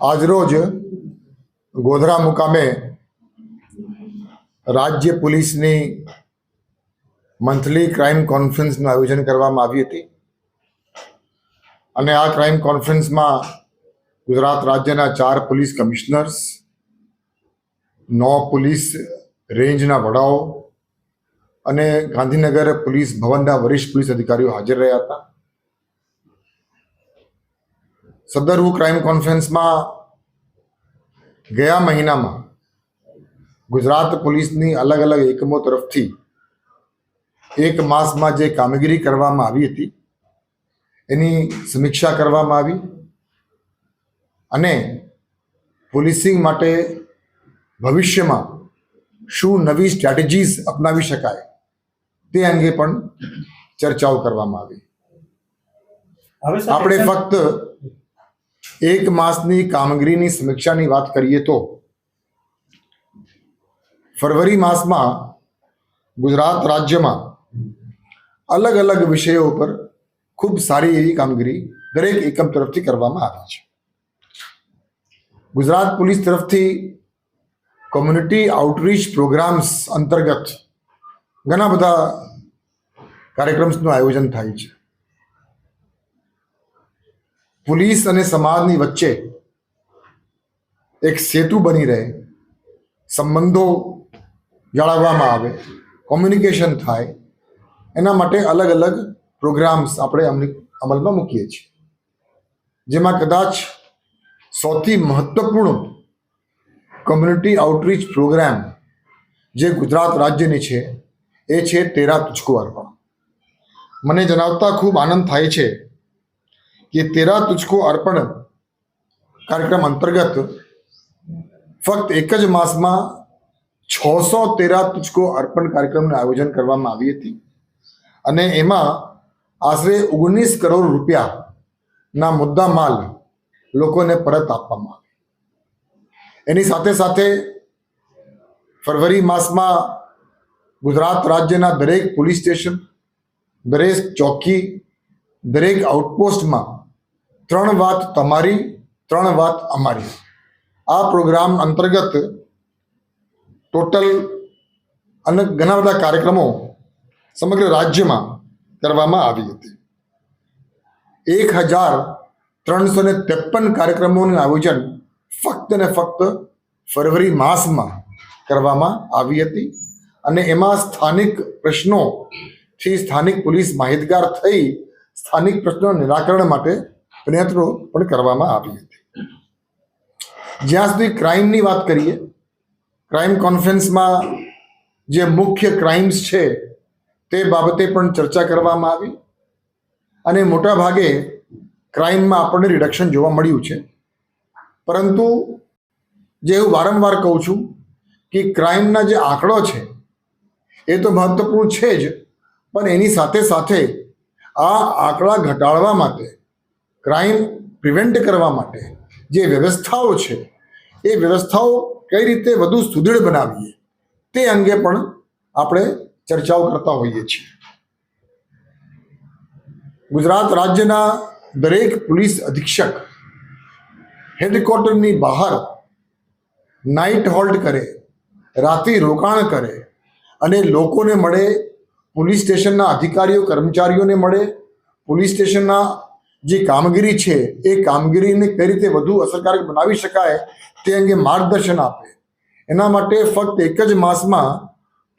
આજરોજ ગોધરા મુકામે રાજ્ય પોલીસની મંથલી ક્રાઇમ કોન્ફરન્સનું આયોજન કરવામાં આવી હતી. અને આ ક્રાઇમ કોન્ફરન્સમાં ગુજરાત રાજ્યના ચાર પોલીસ કમિશનર્સ નો પોલીસ રેન્જના વડાઓ અને ગાંધીનગર પોલીસ ભવનના વરિષ્ઠ પોલીસ અધિકારીઓ હાજર રહ્યા હતા. સદરવું ક્રાઇમ કોન્ફરન્સમાં ગયા મહિનામાં ગુજરાત પોલીસની અલગ અલગ એકમો તરફથી એક માસમાં જે કામગીરી કરવામાં આવી હતી એની સમીક્ષા કરવામાં આવી અને પોલીસિંગ માટે ભવિષ્યમાં શું નવી સ્ટ્રેટેજીસ અપનાવી શકાય તે અંગે પણ ચર્ચાઓ કરવામાં આવી. આપણે ફક્ત એક માસની કામગીરીની સમીક્ષાની વાત કરીએ તો ફરવરી માસમાં ગુજરાત રાજ્યમાં અલગ અલગ વિષયો પર ખૂબ સારી એવી કામગીરી દરેક એકમ તરફથી કરવામાં આવી છે. ગુજરાત પોલીસ તરફથી કોમ્યુનિટી આઉટરીચ પ્રોગ્રામ્સ અંતર્ગત ઘણા બધા કાર્યક્રમ્સનું આયોજન થાય છે. પોલીસ અને સમાજની વચ્ચે એક સેતુ બની રહે. સંબંધો જાળવવામાં આવે કોમ્યુનિકેશન થાય. એના માટે અલગ અલગ પ્રોગ્રામ્સ આપણે અમલી અમલમાં મૂકીએ છીએ. જેમાં કદાચ સૌથી મહત્વપૂર્ણ કોમ્યુનિટી આઉટરીચ પ્રોગ્રામ જે ગુજરાત રાજ્યની છે, એ છે તેરા તુચકો અર્પણ મને જણાવતા ખૂબ આનંદ થાય છે કે તેરા તુચકો અર્પણ કાર્યક્રમ અંતર્ગત ફક્ત એક જ માસમાં છસો તેરા તુચકો અર્પણ કાર્યક્રમનું આયોજન કરવામાં આવી હતી. અને એમાં આશરે ઓગણીસ કરોડ રૂપિયાના મુદ્દા માલ લોકોને પરત આપવામાં આવે એની સાથે સાથે ફરવરી માસમાં ગુજરાત રાજ્યના દરેક પોલીસ સ્ટેશન, દરેક ચોકી, દરેક આઉટપોસ્ટમાં ત્રણ વાત તમારી, ત્રણ વાત અમારી. આ પ્રોગ્રામ અંતર્ગત ટોટલ અને ઘણા બધા કાર્યક્રમો સમગ્ર રાજ્યમાં કરવામાં આવી હતી. એક હજાર ત્રણસો ને ત્રેપન કાર્યક્રમોનું આયોજન ફક્ત ને ફક્ત ફરવરી માસમાં કરવામાં આવી હતી અને એમાં સ્થાનિક પ્રશ્નોથી સ્થાનિક પોલીસ માહિતગાર થઈ સ્થાનિક પ્રશ્નો નિરાકરણ માટે પ્રયત્નો પણ કરવામાં આવી હતી. જ્યાં સુધી ક્રાઇમની વાત કરીએ, ક્રાઇમ કોન્ફરન્સમાં જે મુખ્ય ક્રાઇમ્સ છે, તે બાબતે પણ ચર્ચા કરવામાં આવી અને મોટા ભાગે ક્રાઇમમાં આપણને રિડક્શન જોવા મળ્યું છે. પરંતુ જે હું વારંવાર કહું છું કે ક્રાઇમના જે આંકડો છે, એ તો મહત્વપૂર્ણ છે જ, પણ એની સાથે સાથે આ આંકડા ઘટાડવા માટે ક્રાઇમ પ્રિવેન્ટ કરવા માટે જે વ્યવસ્થાઓ છે, એ વ્યવસ્થાઓ કઈ રીતે વધુ સુદૃઢ બનાવીએ, તે અંગે પણ આપણે ચર્ચાઓ કરતા હોઈએ છીએ. ગુજરાત રાજ્યના દરેક પોલીસ અધિક્ષક હેડક્વાર્ટરની બહાર નાઇટ હોલ્ટ કરે રાત્રિ રોકાણ કરે અને લોકોને મળે, પોલીસ સ્ટેશનના અધિકારીઓ, કર્મચારીઓને મળે, પોલીસ સ્ટેશનના જે કામગીરી છે, એ કામગીરીને કઈ રીતે વધુ અસરકારક બનાવી શકાય, તે અંગે માર્ગદર્શન આપે. એના માટે ફક્ત એક જ માસમાં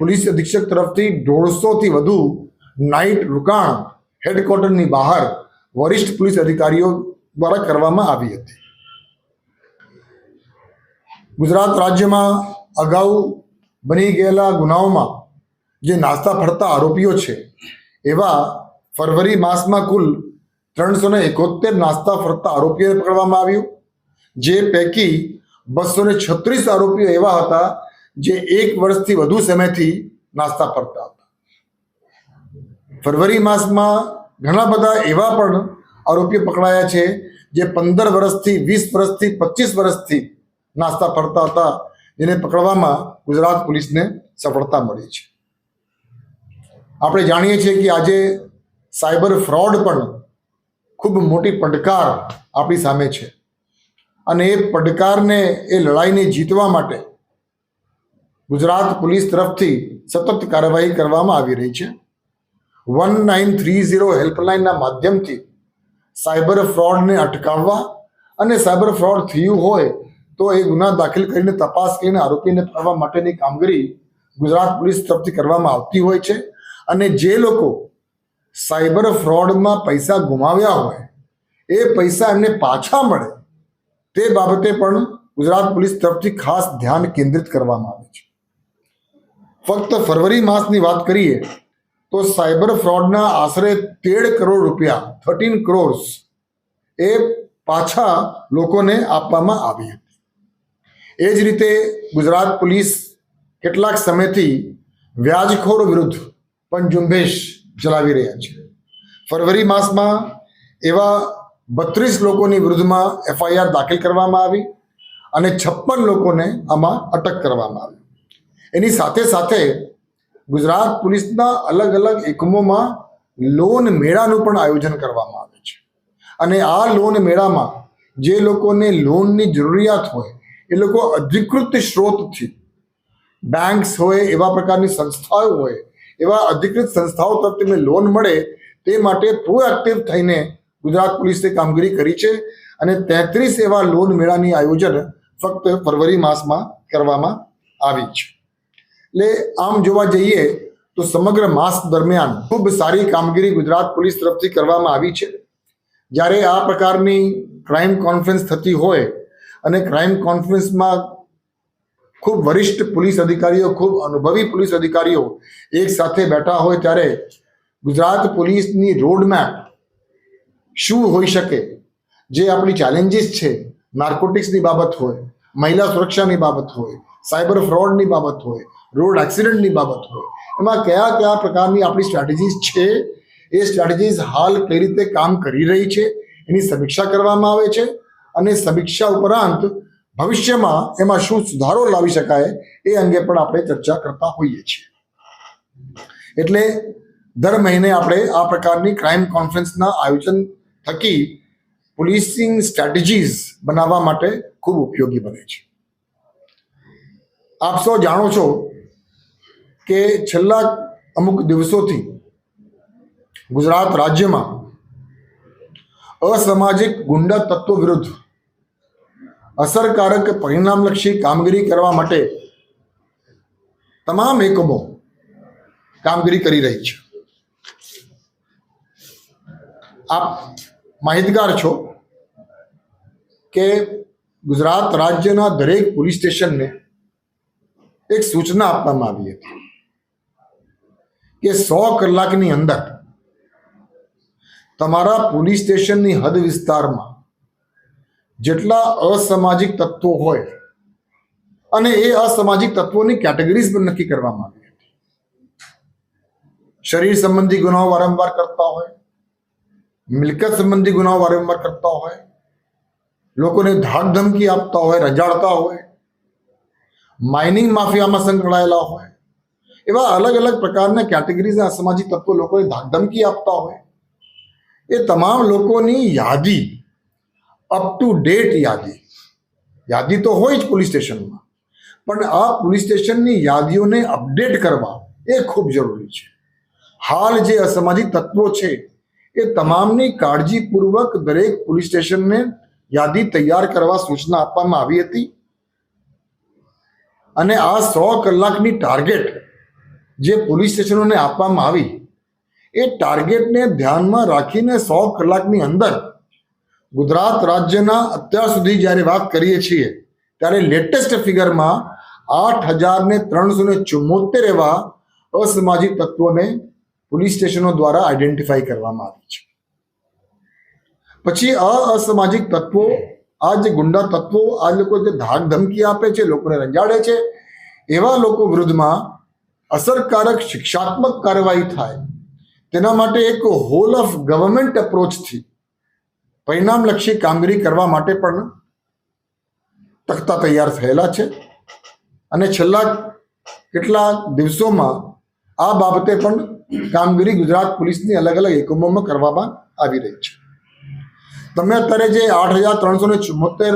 પોલીસ અધિક્ષક તરફથી દોઢસોથી વધુ નાઇટ રોકાણ હેડક્વાર્ટરની બહાર વરિષ્ઠ પોલીસ અધિકારીઓ દ્વારા કરવામાં આવી હતી. ગુજરાત રાજ્યમાં અગાઉ બની ગયેલા ગુનાઓમાં જે નાસ્તા ફરતા આરોપીઓ છે, એવા ફરવરી માસમાં કુલ ત્રણસો ને એકોતેર નાસ્તા ફરતા આરોપીઓને પકડવામાં આવ્યું. જે પૈકી બસો ને છત્રીસ આરોપીઓ એવા હતા જે એક વર્ષથી વધુ સમયથી નાસ્તા ફરતા હતા. ફરવરી માસમાં ઘણા બધા એવા પણ આરોપીઓ પકડાયા છે જે પંદર વર્ષથી, વીસ વર્ષથી, પચીસ વર્ષથી નાસ્તા ફરતા હતા. જેને પકડવામાં ગુજરાત પોલીસને સફળતા મળી છે. આપણે જાણીએ છીએ કે આજે સાયબર ફ્રોડ પણ ખૂબ મોટી પડકાર આપણી સામે છે. અને એ પડકારને, એ લડાઈને જીતવા માટે ગુજરાત પોલીસ તરફથી સતત કાર્યવાહી કરવામાં આવી રહી છે. વન નાઇન થ્રી ઝીરો હેલ્પલાઇનના માધ્યમથી સાયબર ફ્રોડને અટકાવવા અને સાયબર ફ્રોડ થયું હોય તો એ ગુના દાખલ કરીને તપાસ કરીને આરોપીને પકડવા માટેની કામગીરી ગુજરાત પોલીસ તરફથી કરવામાં આવતી હોય છે. અને જે લોકો સાયબર ફ્રોડમાં પૈસા ગુમાવ્યા હોય, એ પૈસા એમને પાછા મળે. તે બાબતે પણ ગુજરાત પોલીસ તરફથી ખાસ ધ્યાન કેન્દ્રિત કરવામાં આવે છે. ફક્ત ફરવરી માસની વાત કરીએ, તો સાયબર ફ્રોડના આશરે તેર કરોડ રૂપિયા થર્ટીન ક્રોર્સ એ પાછા લોકોને આપવામાં આવી હતી. એ જ રીતે ગુજરાત પોલીસ કેટલાક સમયથી વ્યાજખોર વિરુદ્ધ પણ ઝુંબેશ ચલાવી રહ્યા છે. ફરવરી માસમાં એવા બત્રીસ લોકોની વિરુદ્ધમાં એફઆઈઆર દાખલ કરવામાં આવી અને છપ્પન લોકોને આમાં અટક કરવામાં આવી. એની સાથે સાથે ગુજરાત પોલીસના અલગ અલગ એકમોમાં લોન મેળાનું પણ આયોજન કરવામાં આવે છે. અને આ લોન મેળામાં જે લોકોને લોનની જરૂરિયાત હોય, એ લોકો અધિકૃત સ્ત્રોતથી બેંક્સ હોય, એવા પ્રકારની સંસ્થાઓ હોય એવા અધિકૃત સંસ્થાઓ તરફથી એમને લોન મળે તે માટે પ્રોએક્ટિવ થઈને ગુજરાત પોલીસે કામગીરી કરી છે અને તેત્રીસ એવા લોન મેળાની આયોજન ફક્ત ફરવરી માસમાં કરવામાં આવી છે. એટલે આમ જોવા જઈએ તો સમગ્ર માસ દરમિયાન ખૂબ સારી કામગીરી ગુજરાત પોલીસ તરફથી કરવામાં આવી છે. જ્યારે આ પ્રકારની ક્રાઇમ કોન્ફરન્સ થતી હોય અને ક્રાઇમ કોન્ફરન્સમાં ખૂબ વરિષ્ઠ પોલીસ અધિકારીઓ, ખૂબ અનુભવી પોલીસ અધિકારીઓ એક સાથે બેઠા હોય ત્યારે ગુજરાત પોલીસની રોડમેપ શું હોઈ શકે? જે આપણી ચેલેન્જીસ છે નાર્કોટિક્સની બાબત હોય, મહિલા સુરક્ષાની બાબત હોય સાયબર ફ્રોડની બાબત હોય રોડ એક્સિડન્ટની બાબત હોય, એમાં કયા કયા પ્રકારની આપણી સ્ટ્રેટેજીસ છે? એ સ્ટ્રેટેજીસ હાલ કઈ રીતે કામ કરી રહી છે? એની સમીક્ષા કરવામાં આવે છે અને સમીક્ષા ઉપરાંત ભવિષ્યમાં એમાં શું સુધારો લાવી શકાય એ અંગે પણ આપણે ચર્ચા કરતા હોઈએ છીએ. એટલે દર મહિને આપણે આ પ્રકારની ક્રાઇમ કોન્ફરન્સના આયોજન થકી પોલીસિંગ સ્ટ્રેટેજીસ બનાવવા માટે ખૂબ ઉપયોગી બને છે. આપ સૌ જાણો છો કે છેલ્લા અમુક દિવસોથી ગુજરાત રાજ્યમાં અસામાજિક ગુંડા તત્વો વિરુદ્ધ અસરકારક પરિણામલક્ષી કામગીરી કરવા માટે તમામ એકમો કામગીરી કરી રહી છે. આપ માહિતગાર છો કે ગુજરાત રાજ્યના દરેક પોલીસ સ્ટેશનને એક સૂચના આપવામાં આવી હતી કે સો કલાકની અંદર તમારા પોલીસ સ્ટેશનની હદ વિસ્તારમાં જેટલા અસામાજિક તત્વો હોય અને એ અસામાજિક તત્વોની કેટેગરીઝ પણ નક્કી કરવામાં આવી હતી શરીર સંબંધી ગુનાઓ વારંવાર કરતા હોય, મિલકત સંબંધી ગુનાઓ વારંવાર કરતા હોય, લોકોને ધાક ધમકી આપતા હોય, રજાડતા હોય, માઇનિંગ માફિયામાં સંકળાયેલા હોય, એવા અલગ અલગ પ્રકારના કેટેગરીઝના અસામાજિક તત્વો લોકોને ધાક ધમકી આપતા હોય, એ તમામ લોકોની યાદી અપ ટુ ડેટ યાદી. યાદી તો હોય જ પોલીસ સ્ટેશનમાં. પણ આ પોલીસ સ્ટેશનની યાદીઓને અપડેટ કરવા એ ખૂબ જરૂરી છે. હાલ જે અસામાજિક તત્વો છે, એ તમામની કાળજીપૂર્વક દરેક પોલીસ સ્ટેશનને યાદી તૈયાર કરવા સૂચના આપવામાં આવી હતી. અને આ સો કલાકની ટાર્ગેટ જે પોલીસ સ્ટેશનોને આપવામાં આવી, એ ટાર્ગેટને ધ્યાનમાં રાખીને સો કલાકની અંદર ગુજરાત રાજ્યના અત્યાર સુધી જ્યારે વાત કરીએ છીએ, ત્યારે લેટેસ્ટ ફિગરમાં આઠ હજાર ને ત્રણસો ને ચુમ્મોતેર એવા અસામાજિક તત્વોને પોલીસ સ્ટેશનો દ્વારા આઈડેન્ટિફાઈ કરવામાં આવી છે. પછી અસામાજિક તત્વો, આ જે ગુંડા તત્વો, આ લોકો જે ધાક ધમકી આપે છે, લોકોને રંજાડે છે, એવા લોકો વિરુદ્ધમાં અસરકારક શિક્ષાત્મક કાર્યવાહી થાય. તેના માટે એક હોલ ઓફ ગવર્મેન્ટ અપ્રોચથી પરિણામલક્ષી કામગીરી કરવા માટે પણ તખ્તા તૈયાર થયેલા છે. અને છેલ્લા કેટલાક દિવસોમાં આ બાબતે પણ કામગીરી ગુજરાત પોલીસની અલગ અલગ એકમોમાં કરવામાં આવી રહી છે. તમે અત્યારે જે આઠ હજાર ત્રણસો ને ચુમ્મોતેર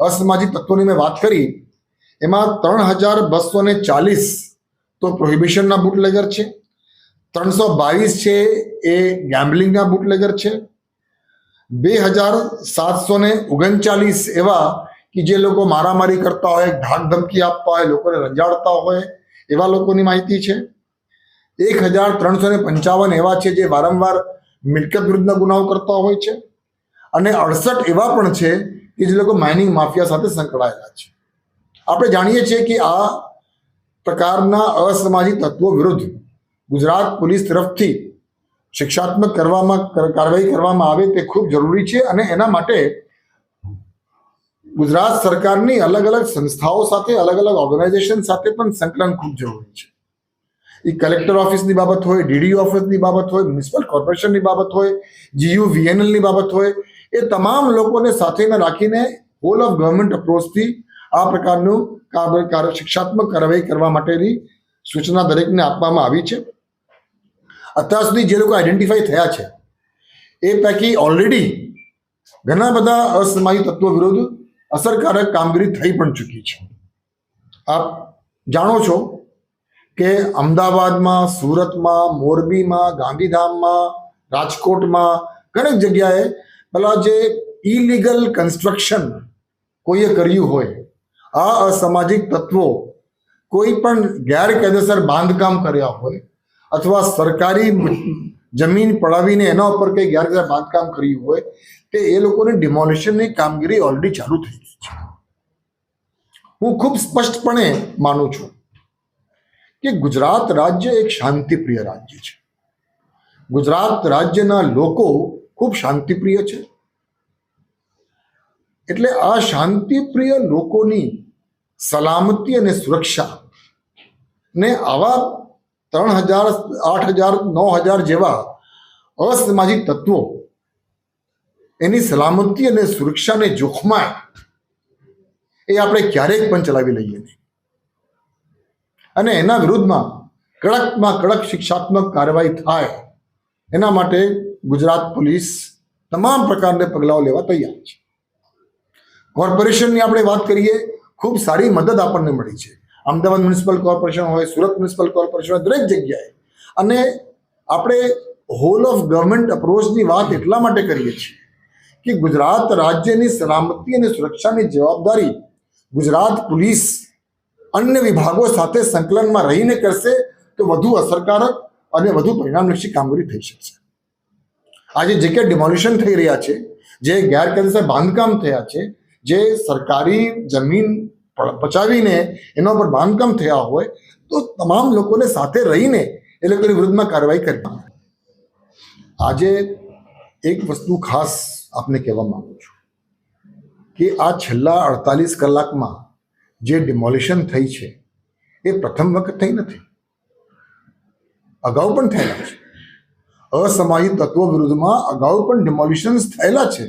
અસામાજિક તત્વોની મેં વાત કરી, એમાં ત્રણ હજાર બસો ને ચાલીસ તો પ્રોહિબિશનના બુટલેગર છે. ત્રણસો બાવીસ છે એ ગેમ્બલિંગના બુટલેગર છે. બે હજાર સાતસો ને ઓગણચાલીસ એવા કે જે લોકો મારામારી કરતા હોય, ધાક ધમકી આપતા હોય, લોકોને રંજાડતા હોય, એવા લોકોની માહિતી છે. એક હજાર ત્રણસો ને પંચાવન એવા છે જે વારંવાર મિલકત વિરુદ્ધના ગુનાઓ કરતા હોય છે. અને અડસઠ એવા પણ છે કે જે લોકો માઇનિંગ માફિયા સાથે સંકળાયેલા છે. આપણે જાણીએ છીએ કે આ પ્રકારના અસામાજિક તત્વો વિરુદ્ધ ગુજરાત પોલીસ તરફથી શિક્ષાત્મક કરવામાં કાર્યવાહી કરવામાં આવે તે ખૂબ જરૂરી છે અને એના માટે ગુજરાત સરકારની અલગ અલગ સંસ્થાઓ સાથે અલગ અલગ ઓર્ગેનાઇઝેશન સાથે પણ સંકલન ખૂબ જરૂરી છે. એ કલેક્ટર ઓફિસની બાબત હોય ડીડીઓ ઓફિસની બાબત હોય, મ્યુનિસિપલ કોર્પોરેશનની બાબત હોય, જીયુ વીએનએલની બાબત હોય, એ તમામ લોકોને સાથેમાં રાખીને હોલ ઓફ ગવર્મેન્ટ અપ્રોચથી આ પ્રકારનું કાર- કાર- શિક્ષાત્મક કાર્યવાહી કરવા માટેની સૂચના દરેકને આપવામાં આવી છે. અત્યાર સુધી જે લોકો આઈડેન્ટિફાઈ થયા છે, એ પૈકી ઓલરેડી ઘણા બધા અસમાયી તત્વો વિરુદ્ધ અસરકારક કામગીરી થઈ પણ ચૂકી છે. આપ જાણો છો કે અમદાવાદમાં, સુરતમાં, મોરબીમાં, ગાંધીધામમાં, રાજકોટમાં ઘણી જગ્યાએ પેલા જે ઇલીગલ કન્સ્ટ્રક્શન કોઈએ કર્યું હોય, આ અસામાજિક તત્વો કોઈ પણ ગેરકાયદેસર બાંધકામ કર્યા હોય અથવા સરકારી જમીન પડાવીને એના ઉપર કંઈ ગેરકાયદેસર બાંધકામ કર્યું હોય, તે એ લોકોની ડિમોલિશનની કામગીરી ઓલરેડી ચાલુ થઈ ગઈ છે. હું ખૂબ સ્પષ્ટપણે માનું છું કે ગુજરાત રાજ્ય એક શાંતિપ્રિય રાજ્ય છે. ગુજરાત રાજ્યના લોકો ખૂબ શાંતિપ્રિય છે. એટલે આ શાંતિપ્રિય લોકોની સલામતી અને સુરક્ષા ને આવા ત્રણ હજાર, આઠ હજાર, નવ હજાર જેવા અસામાજિક તત્વો એની સલામતી અને સુરક્ષાને જોખમાય એ આપણે ક્યારેક પણ ચલાવી લઈએ નહીં. અને એના વિરુદ્ધમાં કડકમાં કડક શિક્ષાત્મક કાર્યવાહી થાય એના માટે ગુજરાત પોલીસ તમામ પ્રકારના પગલાઓ લેવા તૈયાર છે. કોર્પોરેશનની આપણે વાત કરીએ, ખૂબ સારી મદદ આપણને મળી છે. અમદાવાદ મ્યુનિસિપલ કોર્પોરેશન હોય, સુરત મ્યુનિસિપલ કોર્પોરેશન હોય, દરેક જગ્યાએ. અને આપણે હોલ ઓફ ગવર્મેન્ટ અપ્રોચની વાત એટલા માટે કરીએ છીએ કે ગુજરાત રાજ્યની સલામતી અને સુરક્ષાની જવાબદારી ગુજરાત પોલીસ અન્ય વિભાગો સાથે સંકલનમાં રહીને કરશે તો વધુ અસરકારક અને વધુ પરિણામલક્ષી કામગીરી થઈ શકશે. આજે જે કે ડિમોલિશન થઈ રહ્યા છે, જે ગેરકાયદેસર બાંધકામ થયા છે, જે સરકારી જમીન પચાવીને એના પર બાંધકામ થયા હોય, તો તમામ લોકોને સાથે રહીને એ લોકોની વિરુદ્ધમાં કાર્યવાહી કરવી. આજે એક વસ્તુ ખાસ આપને કહેવા માંગુ છું કે આ છેલ્લા અડતાલીસ કલાકમાં જે ડિમોલિશન થઈ છે, એ પ્રથમ વખત થઈ નથી. અગાઉ પણ થયેલા છે. અસામાજિક તત્વો વિરુદ્ધમાં અગાઉ પણ ડિમોલિશન્સ થયેલા છે.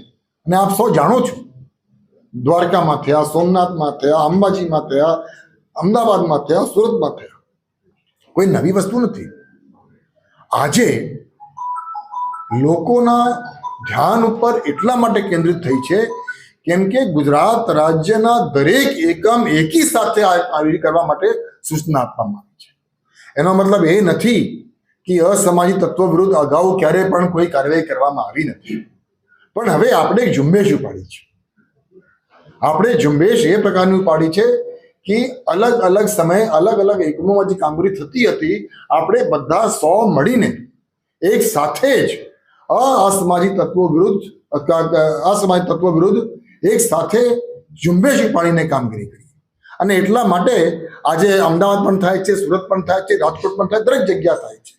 અને આપ સૌ જાણો છો દ્વારકામાં થયા, સોમનાથમાં થયા, અંબાજીમાં થયા, અમદાવાદમાં થયા, સુરતમાં થયા. કોઈ નવી વસ્તુ નથી. આજે લોકોના ધ્યાન ઉપર એટલા માટે કેન્દ્રિત થઈ છે કેમ કે ગુજરાત રાજ્યના દરેક એકમ એકી સાથે આવી કરવા માટે સૂચના આપવામાં આવી છે. એનો મતલબ એ નથી કે અસામાજિક તત્વો વિરુદ્ધ અગાઉ ક્યારે પણ કોઈ કાર્યવાહી કરવામાં આવી નથી. પણ હવે આપણે એક ઝુંબેશ ઉપાડી છે. આપણે ઝુંબેશ એ પ્રકારની પાડી છે કે અલગ અલગ સમયે અલગ અલગ એકમોમાં જે કામગીરી થતી હતી, આપણે બધા સો મળીને એક સાથે જ અસામાજિક તત્વો વિરુદ્ધ અસામાજિક તત્વો વિરુદ્ધ એક સાથે ઝુંબેશ પાડીને કામગીરી કરી. અને એટલા માટે આજે અમદાવાદ પણ થાય છે, સુરત પણ થાય છે, રાજકોટ પણ થાય, દરેક જગ્યા થાય છે.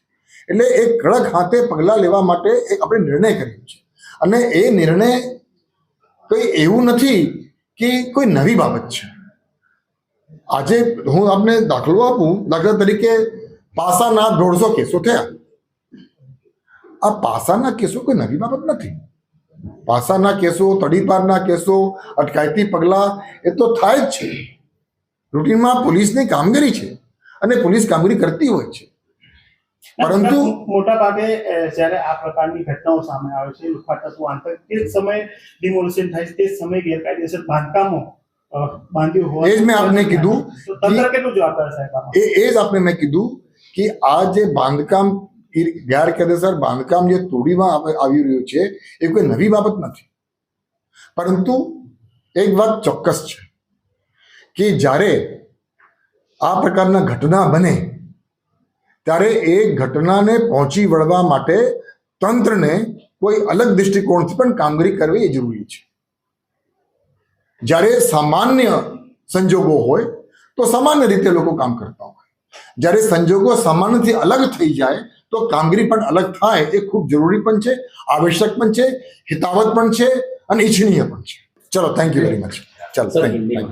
એટલે એક કડક હાથે પગલાં લેવા માટે એક આપણે નિર્ણય કર્યો છે. અને એ નિર્ણય કંઈ એવું નથી કે કોઈ નવી બાબત છે? આજે હું આપને દાખલો આપું. દાખલા તરીકે પાસાના દોઢસો કેસો થયા. આ પાસાના કેસો કોઈ નવી બાબત નથી. પાસાના કેસો, તડીપારના કેસો, અટકાયતી પગલાં, એ તો થાય જ છે. રૂટીનમાં પોલીસની કામગીરી છે અને પોલીસ કામગીરી કરતી હોય છે. પરંતુ મોટા ભાગે જ્યારે આ પ્રકારની ઘટનાઓ સામે આવે છે લુખા તત્વો આંતર તે જ સમયે ડિમોલિશન થાય છે તે જ સમયે ગેરકાયદેસર બાંધકામો બાંધ્યું હોય એ જ મેં આપને કીધું તંત્ર કેટલું જવાબદાર સાહેબ એ એ જ આપને મેં કીધું કે આ જે બાંધકામ ગેરકાયદેસર બાંધકામ જે તોડીમાં આવી રહ્યું છે એ કોઈ નવી બાબત નથી. પરંતુ એક વાત ચોક્કસ છે કે જ્યારે આ પ્રકારના ઘટના બને ત્યારે એ ઘટનાને પહોંચી વળવા માટે તંત્રને કોઈ અલગ દૃષ્ટિકોણથી પણ કામગીરી કરવી એ જરૂરી છે. જ્યારે સામાન્ય સંજોગો હોય તો સામાન્ય રીતે લોકો કામ કરતા હોય. જ્યારે સંજોગો સામાન્યથી અલગ થઈ જાય તો કામગીરી પણ અલગ થાય એ ખૂબ જરૂરી પણ છે આવશ્યક પણ છે હિતાવત પણ છે અને ઈચ્છનીય પણ છે. ચલો થેન્ક યુ વેરી મચ ચાલો થેન્ક યુ